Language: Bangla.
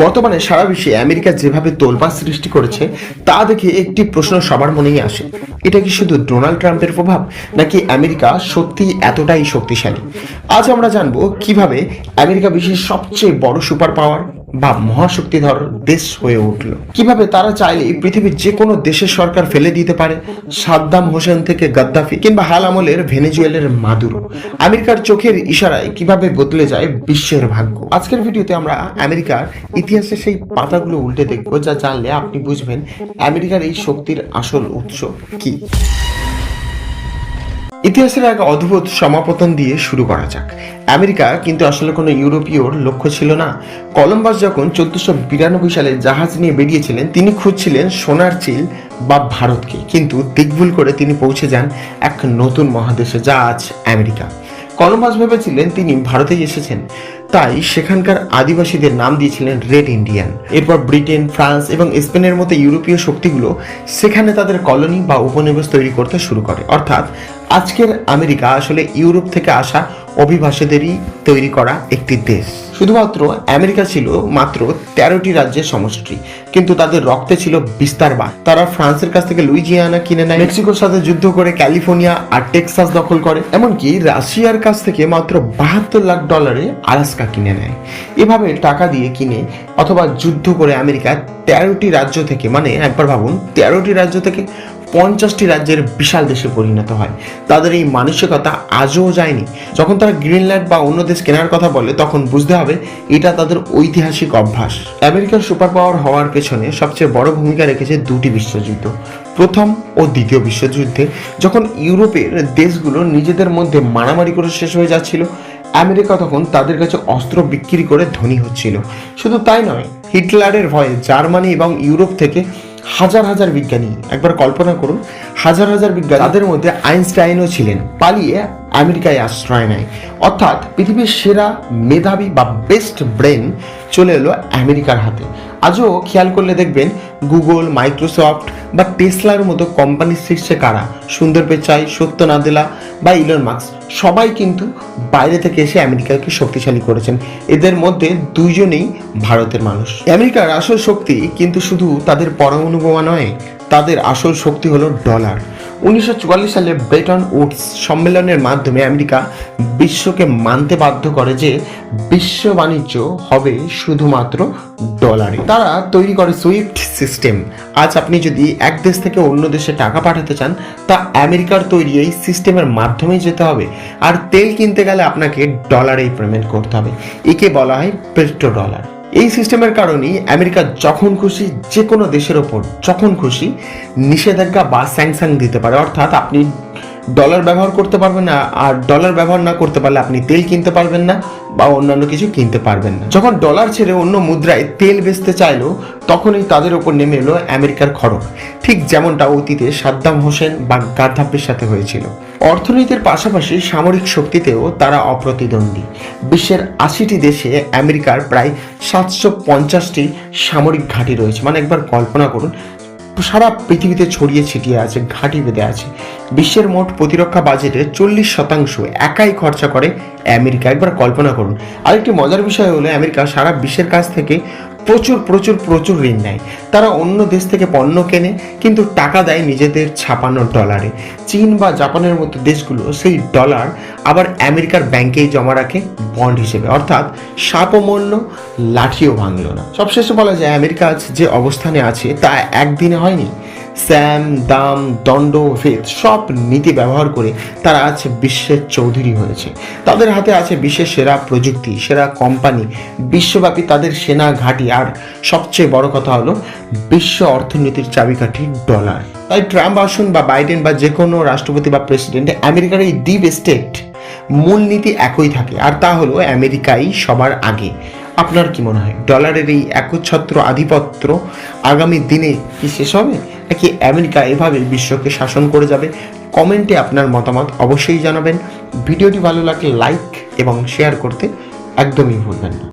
বর্তমানে সারা বিশ্বে আমেরিকা যেভাবে তোলপাড় সৃষ্টি করেছে, তা দেখে একটি প্রশ্ন সবার মনেই আসে। এটা কি শুধু ডোনাল্ড ট্রাম্পের প্রভাব, নাকি আমেরিকা সত্যি এতটাই শক্তিশালী? আজ আমরা জানব কীভাবে আমেরিকা বিশ্বের সবচেয়ে বড় সুপার পাওয়ার বা মহাশক্তিধর দেশ হয়ে উঠল। কীভাবে তারা চাইলে পৃথিবীর যে কোনো দেশের সরকার ফেলে দিতে পারে? সাদ্দাম হোসেন থেকে গাদ্দাফি কিংবা হাল আমলের ভেনেজুয়েলের মাদুরো। আমেরিকার চোখের ইশারায় কীভাবে বদলে যায় বিশ্বের ভাগ্য? আজকের ভিডিওতে আমরা আমেরিকার ইতিহাসের সেই পাতাগুলো উল্টে দেখব, যা জানলে আপনি বুঝবেন আমেরিকার এই শক্তির আসল উৎস কি। ইতিহাসের এক অদ্ভুত সমাপতন দিয়ে শুরু করা যাক। আমেরিকা কিন্তু আসলে কোনো ইউরোপীয়র লক্ষ্য ছিল না। কলম্বাস যখন চোদ্দশো বিরানব্বই সালে জাহাজ নিয়ে বেরিয়েছিলেন, তিনি খুঁজছিলেন সোনার চিল বা ভারতকে। কিন্তু দিকভুল করে তিনি পৌঁছে যান এক নতুন মহাদেশে, যা আজ আমেরিকা। কলম্বাস ভেবেছিলেন তিনি ভারতেই এসেছেন। তাই সেখানকার আদিবাসীদের নাম দিয়েছিলেন রেড ইন্ডিয়ান এরপর ব্রিটেন ফ্রান্স এবং স্পেনের মতো ইউরোপীয় শক্তিগুলো সেখানে তাদের কলোনি বা উপনিবেশ তৈরি করতে শুরু করে। অর্থাৎ আজকের আমেরিকা আসলে ইউরোপ থেকে আসা অভিবাসীদেরই তৈরি করা একটি দেশ। শুধুমাত্র আমেরিকা ছিল মাত্র তেরোটি রাজ্যের সমষ্টি, কিন্তু তাদের রক্তে ছিল বিস্তারবাদ তারা ফ্রান্সের কাছ থেকে লুইজিয়ানা কিনে নেয়, মেক্সিকোর সাথে যুদ্ধ করে ক্যালিফোর্নিয়া আর টেক্সাস দখল করে, এমনকি রাশিয়ার কাছ থেকে মাত্র বাহাত্তর লাখ ডলারে আলাস্কা কিনে নেয়। এভাবে টাকা দিয়ে কিনে অথবা যুদ্ধ করে আমেরিকা তেরোটি রাজ্য থেকে মানে একবার ভাবুন, তেরোটি রাজ্য থেকে পঞ্চাশটি রাজ্যের বিশাল দেশে পরিণত হয়। তাদের এই মানসিকতা আজও যায়নি। যখন তারা গ্রিনল্যান্ড বা অন্য দেশ কেনার কথা বলে, তখন বুঝতে হবে এটা তাদের ঐতিহাসিক অভ্যাস। আমেরিকার সুপার পাওয়ার হওয়ার পেছনে সবচেয়ে বড় ভূমিকা রেখেছে দুটি বিশ্বযুদ্ধ, প্রথম ও দ্বিতীয় বিশ্বযুদ্ধে। যখন ইউরোপের দেশগুলো নিজেদের মধ্যে মারামারি করে শেষ হয়ে যাচ্ছিল, আমেরিকা তখন তাদের কাছে অস্ত্র বিক্রি করে ধনী হচ্ছিল। শুধু তাই নয়, হিটলারের ভয়ে জার্মানি এবং ইউরোপ থেকে হাজার হাজার বিজ্ঞানী, একবার কল্পনা করুন, হাজার হাজার বিজ্ঞানী। তাদের মধ্যে আইনস্টাইনও ছিলেন, পালিয়ে আমেরিকায় আশ্রয় নেয়। অর্থাৎ পৃথিবীর সেরা মেধাবী বা বেস্ট ব্রেন চলে এলো আমেরিকার হাতে। আজও খেয়াল করলে দেখবেন গুগল, মাইক্রোসফট বা টেসলার মতো কোম্পানির শীর্ষে কারা? সুন্দর পেচাই সত্য নাদেলা বা ইলন মার্কস সবাই কিন্তু বাইরে থেকে এসে আমেরিকাকে শক্তিশালী করেছেন। এদের মধ্যে দুইজনেই ভারতের মানুষ। আমেরিকার আসল শক্তি কিন্তু শুধু তাদের পরমাণু বোমা নয় তাদের আসল শক্তি হলো ডলার। উনিশশো চুয়াল্লিশ সালে ব্রেটন উডস সম্মেলনের মাধ্যমে আমেরিকা বিশ্বকে মানতে বাধ্য করে যে বিশ্ব বাণিজ্য হবে শুধুমাত্র ডলারে। তারা তৈরি করে সুইফট সিস্টেম। আজ আপনি যদি এক দেশ থেকে অন্য দেশে টাকা পাঠাতে চান, তা আমেরিকার তৈরি এই সিস্টেমের মাধ্যমেই যেতে হবে। আর তেল কিনতে গেলে আপনাকে ডলারেই পেমেন্ট করতে হবে। একে বলা হয় পেট্রো ডলার এই সিস্টেমের কারণেই আমেরিকা যখন খুশি যে কোনো দেশের ওপর যখন খুশি, নিষেধাজ্ঞা বা স্যাংশন দিতে পারে। অর্থাৎ আপনি ডলার ব্যবহার করতে পারবেন না, আর ডলার ব্যবহার না করতে পারলে আপনি তেল কিনতে পারবেন না, বা অন্যান্য কিছু কিনতে পারবেন না। যখন ডলার ছেড়ে অন্য মুদ্রায় তেল বেচতে চাইলো, তখনই তাদের ওপর নেমে এলো আমেরিকার খড়ক ঠিক যেমনটা অতীতে সাদ্দাম হোসেন বা গাদ্দাফির সাথে হয়েছিল। অর্থনীতির পাশাপাশি সামরিক শক্তিতেও তারা অপ্রতিদ্বন্দ্বী। বিশ্বের আশিটি দেশে আমেরিকার প্রায় সাতশো পঞ্চাশটি সামরিক ঘাঁটি রয়েছে। মানে একবার কল্পনা করুন, সারা পৃথিবীতে ছড়িয়ে ছিটিয়ে আছে, ঘাঁটি বেঁধে আছে। বিশ্বের মোট প্রতিরক্ষা বাজেটের চল্লিশ শতাংশ একাই খরচা করে আমেরিকা। একবার কল্পনা করুন। আরেকটি মজার বিষয় হলো, আমেরিকা সারা বিশ্বের কাছ থেকে প্রচুর প্রচুর প্রচুর ঋণ নেয়। তারা অন্য দেশ থেকে পণ্য কেনে, কিন্তু টাকা দেয় নিজেদের ছাপানো ডলারে। চীন বা জাপানের মতো দেশগুলো সেই ডলার আবার আমেরিকার ব্যাংকেই জমা রাখে বন্ড হিসেবে। অর্থাৎ সাপও মরল, লাঠিও ভাঙল না। সবশেষে বলা যায়, আমেরিকা আজ যে অবস্থানে আছে, তা একদিনে হয়নি। স্যাম, দাম, দণ্ড, ভেদ সব নীতি ব্যবহার করে তারা আজ বিশ্বের চৌধুরী হয়েছে। তাদের হাতে আছে বিশ্বের সেরা প্রযুক্তি, সেরা কোম্পানি, বিশ্বব্যাপী তাদের সেনা ঘাঁটি। আর সবচেয়ে বড় কথা হলো, বিশ্ব অর্থনীতির চাবিকাঠি ডলার। তাই ট্রাম্প আসুন বা বাইডেন বা যে কোনো রাষ্ট্রপতি বা প্রেসিডেন্ট, আমেরিকার এই ডিপ স্টেট মূলনীতি একই থাকে। আর তা হলো আমেরিকাই সবার আগে। আপনার কি মনে হয়, ডলারের এই একচ্ছত্র আধিপত্য আগামী দিনে কি শেষ হবে? নাকি আমেরিকা এভাবে বিশ্বকে শাসন করে যাবে, কমেন্টে আপনার মতামত অবশ্যই জানাবেন। ভিডিওটি ভালো লাগলে লাইক এবং শেয়ার করতে একদমই ভুলবেন না।